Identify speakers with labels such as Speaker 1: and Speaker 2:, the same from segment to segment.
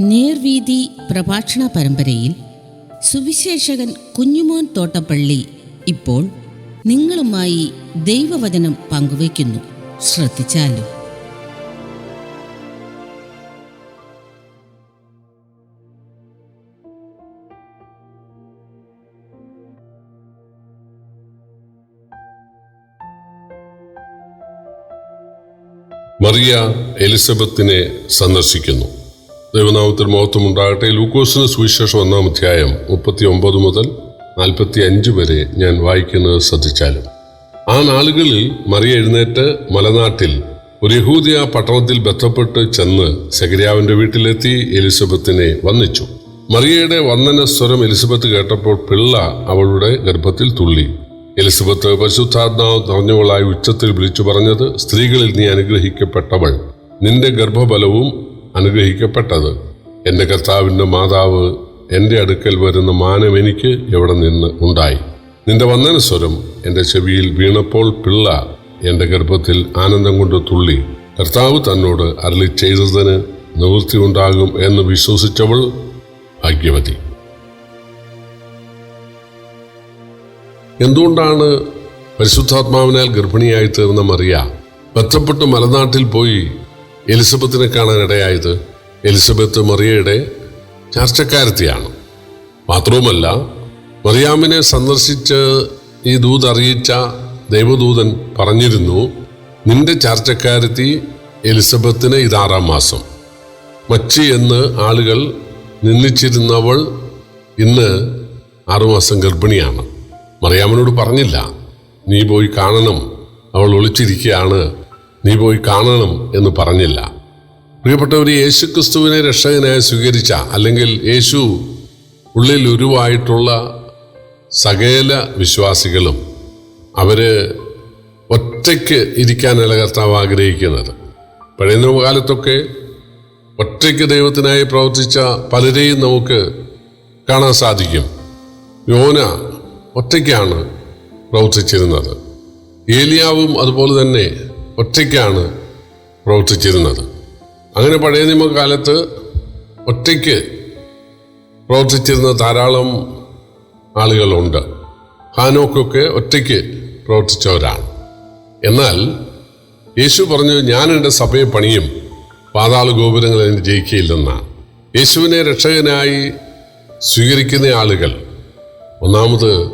Speaker 1: നേർവീതി പ്രഭാഷണ പരമ്പരയിൽ സുവിശേഷകൻ കുഞ്ഞുമോൻ തോട്ടപ്പള്ളി ഇപ്പോൾ നിങ്ങളുമായി ദൈവവചനം പങ്കുവയ്ക്കുന്നു. ശ്രദ്ധിച്ചാലും?
Speaker 2: മറിയ എലിസബത്തിനെ സന്ദർശിക്കുന്നു. ദൈവനാമത്തിൽ മഹത്വം ഉണ്ടാകട്ടെ. ലൂക്കോസിന് സുവിശേഷം ഒന്നാം അധ്യായം മുപ്പത്തി ഒമ്പത് മുതൽ നാൽപ്പത്തി അഞ്ച് വരെ ഞാൻ വായിക്കുന്നത് ശ്രദ്ധിച്ചാലും. ആ നാളുകളിൽ മറിയ എഴുന്നേറ്റ് മലനാട്ടിൽ ഒരു യഹൂദിയ പട്ടണത്തിൽ ബന്ധപ്പെട്ട് ചെന്ന് സെഗരിയാവിന്റെ വീട്ടിലെത്തി എലിസബത്തിനെ വന്നിച്ചു മറിയയുടെ വന്ദന സ്വരം എലിസബത്ത് കേട്ടപ്പോൾ പിള്ള അവളുടെ ഗർഭത്തിൽ തുള്ളി. എലിസബത്ത് പരിശുദ്ധാത്മാവ് നിറഞ്ഞവളായി ഉച്ചത്തിൽ വിളിച്ചു പറഞ്ഞത് സ്ത്രീകളിൽ നീ അനുഗ്രഹിക്കപ്പെട്ടവൾ. നിന്റെ ഗർഭഫലവും അനുഗ്രഹിക്കപ്പെട്ടത്. എന്റെ കർത്താവിന്റെ മാതാവ് എന്റെ അടുക്കൽ വരുന്ന മാനം എനിക്ക് എവിടെ നിന്ന് ഉണ്ടായി? നിന്റെ വന്ദന സ്വരം എന്റെ ചെവിയിൽ വീണപ്പോൾ പിള്ള എന്റെ ഗർഭത്തിൽ ആനന്ദം കൊണ്ട് തുള്ളി. കർത്താവ് തന്നോട് അരളി ചെയ്തതിന് നിവൃത്തി ഉണ്ടാകും എന്ന് വിശ്വസിച്ചവൾ ഭാഗ്യവതി. എന്തുകൊണ്ടാണ് പരിശുദ്ധാത്മാവിനാൽ ഗർഭിണിയായി തീർന്ന മറിയ? ബന്ധപ്പെട്ട് മലനാട്ടിൽ പോയി എലിസബത്തിനെ കാണാൻ ഇടയായത് എലിസബത്ത് മറിയയുടെ ചർച്ചക്കാരത്തിയാണ്. മാത്രവുമല്ല മറിയാമിനെ സന്ദർശിച്ച് ഈ ദൂത് അറിയിച്ച ദൈവദൂതൻ പറഞ്ഞിരുന്നു നിന്റെ ചർച്ചക്കാരത്തി എലിസബത്തിന് ഇതാറാം മാസം. മച്ചി എന്ന് ആളുകൾ നിന്ദിച്ചിരുന്നവൾ ഇന്ന് ആറുമാസം ഗർഭിണിയാണ്. മറിയാമനോട് പറഞ്ഞില്ല നീ പോയി കാണണം അവൾ ഒളിച്ചിരിക്കുകയാണ് നീ പോയി കാണണം എന്ന് പറഞ്ഞില്ല. പ്രിയപ്പെട്ടവർ യേശു ക്രിസ്തുവിനെ രക്ഷകനായി സ്വീകരിച്ച അല്ലെങ്കിൽ യേശു ഉള്ളിൽ ഉരുവായിട്ടുള്ള സകല വിശ്വാസികളും അവർ ഒറ്റയ്ക്ക് ഇരിക്കാനല്ല കർത്താവ് ആഗ്രഹിക്കുന്നത്. പഴയ കാലത്തൊക്കെ ഒറ്റയ്ക്ക് ദൈവത്തിനായി പ്രവർത്തിച്ച പലരെയും നമുക്ക് കാണാൻ സാധിക്കും. യോന ഒറ്റയ്ക്കാണ് പ്രവർത്തിച്ചിരുന്നത്. ഏലിയാവും അതുപോലെ തന്നെ ഒറ്റയ്ക്കാണ് പ്രവർത്തിച്ചിരുന്നത്. അങ്ങനെ പഴയ നിയമകാലത്ത് ഒറ്റയ്ക്ക് പ്രവർത്തിച്ചിരുന്ന ധാരാളം ആളുകളുണ്ട്. ഹാനോക്കൊക്കെ ഒറ്റയ്ക്ക് പ്രവർത്തിച്ചവരാണ്. എന്നാൽ യേശു പറഞ്ഞു ഞാൻ എന്റെ സഭയെ പണിയും പാതാള ഗോപുരങ്ങൾ എനിക്ക് ജയിക്കുകയില്ലെന്നാണ്. യേശുവിനെ രക്ഷകനായി സ്വീകരിക്കുന്ന ആളുകൾ ഒന്നാമത്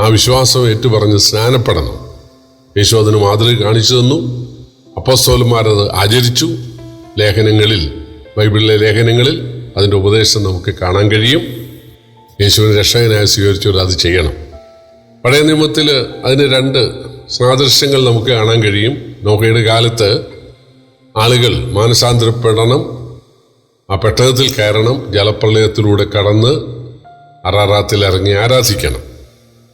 Speaker 2: ആ വിശ്വാസം ഏറ്റുപറഞ്ഞ് സ്നാനപ്പെടണം. യേശു അതിന് മാതൃക കാണിച്ചു തന്നു. അപ്പസ്തോലന്മാരത് ആചരിച്ചു. ലേഖനങ്ങളിൽ ബൈബിളിലെ ലേഖനങ്ങളിൽ അതിന്റെ ഉപദേശം നമുക്ക് കാണാൻ കഴിയും. യേശുവിനെ രക്ഷകനായി സ്വീകരിച്ചവർ അത് ചെയ്യണം. പഴയ നിയമത്തിൽ അതിന് രണ്ട് സാദൃശ്യങ്ങൾ നമുക്ക് കാണാൻ കഴിയും. നോക്കയുടെ കാലത്ത് ആളുകൾ മാനസാന്തരപ്പെടണം ആ പെട്ടകത്തിൽ കയറണം ജലപ്രളയത്തിലൂടെ കടന്ന് അറാറാത്തിൽ ഇറങ്ങി ആരാധിക്കണം.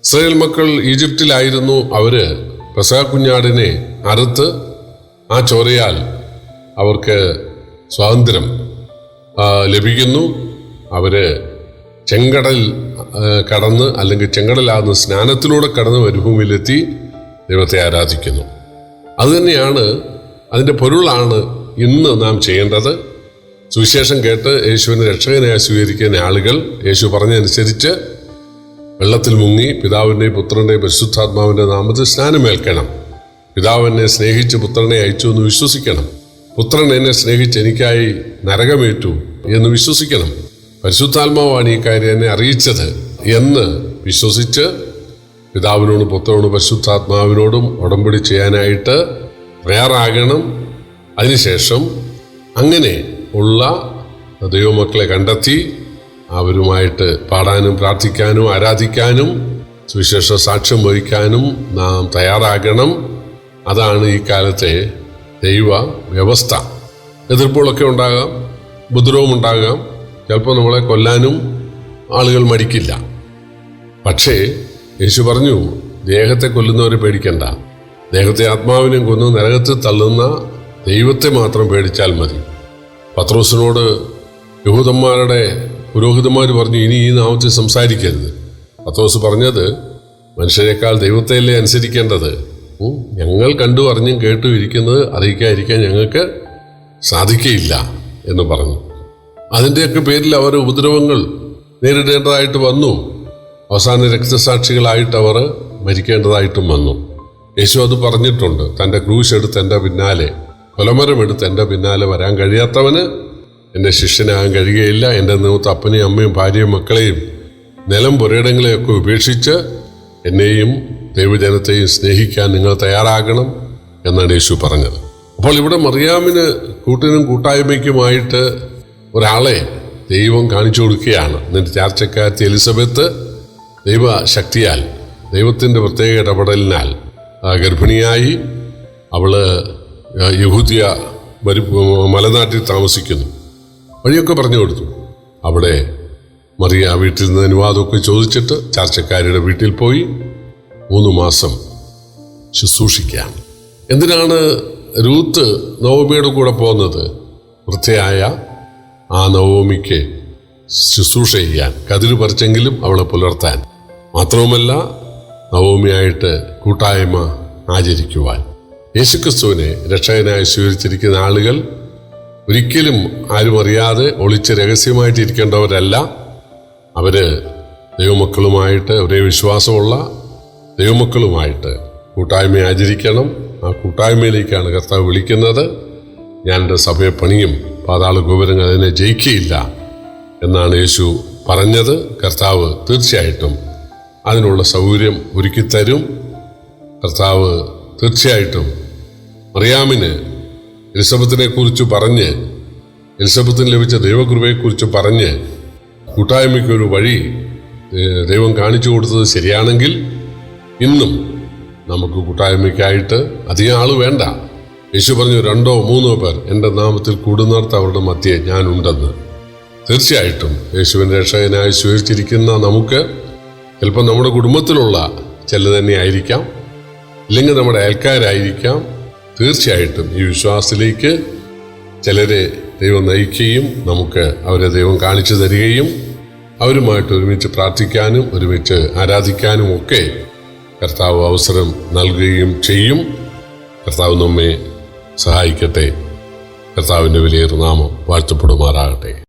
Speaker 2: ഇസ്രയേൽ മക്കൾ ഈജിപ്തിലായിരുന്നു. അവർ പെസഹ കുഞ്ഞാടിനെ അറുത്ത് ആ ചോരയാൽ അവർക്ക് സ്വാതന്ത്ര്യം ലഭിക്കുന്നു. അവർ ചെങ്കടൽ കടന്ന് അല്ലെങ്കിൽ ചെങ്കടലാകുന്ന സ്നാനത്തിലൂടെ കടന്ന് മരുഭൂമിയിലെത്തി ദൈവത്തെ ആരാധിക്കുന്നു. അതുതന്നെയാണ് അതിന്റെ പൊരുളാണ് ഇന്ന് നാം ചെയ്യേണ്ടത്. സുവിശേഷം കേട്ട് യേശുവിനെ രക്ഷകനായി സ്വീകരിക്കുന്ന ആളുകൾ യേശു പറഞ്ഞതനുസരിച്ച് വെള്ളത്തിൽ മുങ്ങി പിതാവിന്റെയും പുത്രന്റെയും പരിശുദ്ധാത്മാവിന്റെ നാമത്തിൽ സ്നാനമേൽക്കണം. പിതാവ് എന്നെ സ്നേഹിച്ച് പുത്രനെ അയച്ചു എന്ന് വിശ്വസിക്കണം. പുത്രൻ എന്നെ സ്നേഹിച്ച് എനിക്കായി നരകമേറ്റു എന്ന് വിശ്വസിക്കണം. പരിശുദ്ധാത്മാവാണ് ഈ കാര്യം എന്നെ അറിയിച്ചത് എന്ന് വിശ്വസിച്ച് പിതാവിനോടും പുത്രനോടും പരിശുദ്ധാത്മാവിനോടും ഉടമ്പടി ചെയ്യാനായിട്ട് തയ്യാറാകണം. അതിനുശേഷം അങ്ങനെ ഉള്ള ദൈവമക്കളെ കണ്ടെത്തി അവരുമായിട്ട് പാടാനും പ്രാർത്ഥിക്കാനും ആരാധിക്കാനും സുവിശേഷ സാക്ഷ്യം വഹിക്കാനും നാം തയ്യാറാകണം. അതാണ് ഈ കാലത്തെ ദൈവ വ്യവസ്ഥ. എതിർപ്പുകളൊക്കെ ഉണ്ടാകാം ഉപദ്രവം ഉണ്ടാകാം ചിലപ്പോൾ നമ്മളെ കൊല്ലാനും ആളുകൾ മടിക്കില്ല. പക്ഷേ യേശു പറഞ്ഞു ദേഹത്തെ കൊല്ലുന്നവരെ പേടിക്കണ്ട. ദേഹത്തെ ആത്മാവിനെ കൊന്ന് നരകത്തിൽ തള്ളുന്ന ദൈവത്തെ മാത്രം പേടിച്ചാൽ മതി. പത്രോസിനോട് യഹൂദന്മാരുടെ പുരോഹിതന്മാർ പറഞ്ഞു ഇനി ഈ നാമത്തിൽ സംസാരിക്കരുത്. പത്തോസ് പറഞ്ഞത് മനുഷ്യരെക്കാൾ ദൈവത്തെയല്ലേ അനുസരിക്കേണ്ടത്? ഞങ്ങൾ കണ്ടു അറിഞ്ഞും കേട്ടു ഇരിക്കുന്നത് അറിയിക്കാതിരിക്കാൻ ഞങ്ങൾക്ക് സാധിക്കയില്ല എന്ന് പറഞ്ഞു. അതിന്റെയൊക്കെ പേരിൽ അവർ ഉപദ്രവങ്ങൾ നേരിടേണ്ടതായിട്ട് വന്നു. അവസാന രക്തസാക്ഷികളായിട്ട് അവർ മരിക്കേണ്ടതായിട്ടും വന്നു. യേശു അത് പറഞ്ഞിട്ടുണ്ട് തന്റെ ക്രൂശ് എടുത്ത് എന്റെ പിന്നാലെ കൊലമരം എടുത്ത് എന്റെ പിന്നാലെ വരാൻ കഴിയാത്തവന് എന്റെ ശിഷ്യനാകാൻ കഴിയുകയില്ല. എന്റെ നിമിത്തം അപ്പനെയും അമ്മയും ഭാര്യയും മക്കളെയും നിലം പുരയിടങ്ങളെയൊക്കെ ഉപേക്ഷിച്ച് എന്നെയും ദൈവജനത്തെയും സ്നേഹിക്കാൻ നിങ്ങൾ തയ്യാറാകണം എന്നാണ് യേശു പറഞ്ഞത്. അപ്പോൾ ഇവിടെ മറിയാമിന് കൂട്ടിനും കൂട്ടായ്മയ്ക്കുമായിട്ട് ഒരാളെ ദൈവം കാണിച്ചു കൊടുക്കുകയാണ്. എന്നിട്ട് ചാർച്ചക്കാരത്തി എലിസബത്ത് ദൈവശക്തിയാൽ ദൈവത്തിന്റെ പ്രത്യേക ഇടപെടലിനാൽ ഗർഭിണിയായി അവൾ യഹൂദിയ മലനാട്ടിൽ താമസിക്കുന്നു. വഴിയൊക്കെ പറഞ്ഞു കൊടുത്തു. അവിടെ മറിയ വീട്ടിൽ നിന്ന് അനുവാദമൊക്കെ ചോദിച്ചിട്ട് ചാർച്ചക്കാരുടെ വീട്ടിൽ പോയി മൂന്ന് മാസം ശുശ്രൂഷിക്കാം. എന്തിനാണ് രൂത്ത് നവമിയുടെ കൂടെ പോകുന്നത്? വൃദ്ധയായ ആ നവമിക്ക് ശുശ്രൂഷ ചെയ്യാൻ കതിര് പറിച്ചെങ്കിലും അവളെ പുലർത്താൻ. മാത്രവുമല്ല നവോമിയായിട്ട് കൂട്ടായ്മ ആചരിക്കുവാൻ. യേശുക്രിസ്തുവിനെ രക്ഷകനായി സ്വീകരിച്ചിരിക്കുന്ന ആളുകൾ ഒരിക്കലും ആരും അറിയാതെ ഒളിച്ച് രഹസ്യമായിട്ട് ഇരിക്കേണ്ടവരല്ല. അവർ ദൈവമക്കളുമായിട്ട് ഒരേ വിശ്വാസമുള്ള ദൈവമക്കളുമായിട്ട് കൂട്ടായ്മ ആചരിക്കണം. ആ കൂട്ടായ്മയിലേക്കാണ് കർത്താവ് വിളിക്കുന്നത്. ഞാൻ എന്റെ സഭയെ പണിയും പാതാള ഗോപുരങ്ങൾ അതിനെ ജയിക്കുകയില്ല എന്നാണ് യേശു പറഞ്ഞത്. കർത്താവ് തീർച്ചയായിട്ടും അതിനുള്ള സൗകര്യം ഒരുക്കിത്തരും. കർത്താവ് തീർച്ചയായിട്ടും മറിയാമിന് എലിസബത്തിനെ കുറിച്ച് പറഞ്ഞ് എലിസബത്തിന് ലഭിച്ച ദൈവകൃപയെക്കുറിച്ച് പറഞ്ഞ് കൂട്ടായ്മയ്ക്കൊരു വഴി ദൈവം കാണിച്ചു കൊടുത്തത് ശരിയാണെങ്കിൽ ഇന്നും നമുക്ക് കൂട്ടായ്മയ്ക്കായിട്ട് അധികം ആൾ വേണ്ട. യേശു പറഞ്ഞു രണ്ടോ മൂന്നോ പേർ എന്റെ നാമത്തിൽ കൂടുന്നിടത്ത് അവരുടെ മധ്യേ ഞാനുണ്ടെന്ന്. തീർച്ചയായിട്ടും യേശുവിന്റെ രക്ഷകനായി സ്വീകരിച്ചിരിക്കുന്ന നമുക്ക് ചിലപ്പോൾ നമ്മുടെ കുടുംബത്തിലുള്ള ചില തന്നെ ആയിരിക്കാം ഇല്ലെങ്കിൽ നമ്മുടെ അയൽക്കാരായിരിക്കാം. തീർച്ചയായിട്ടും ഈ വിശ്വാസത്തിലേക്ക് ചിലരെ ദൈവം നയിക്കുകയും നമുക്ക് അവരെ ദൈവം കാണിച്ചു തരികയും അവരുമായിട്ട് ഒരുമിച്ച് പ്രാർത്ഥിക്കാനും ഒരുമിച്ച് ആരാധിക്കാനും ഒക്കെ കർത്താവ് അവസരം നൽകുകയും ചെയ്യും. കർത്താവ് നമ്മെ സഹായിക്കട്ടെ. കർത്താവിന്റെ വലിയൊരു നാമം വാഴ്ത്തപ്പെടുമാറാകട്ടെ.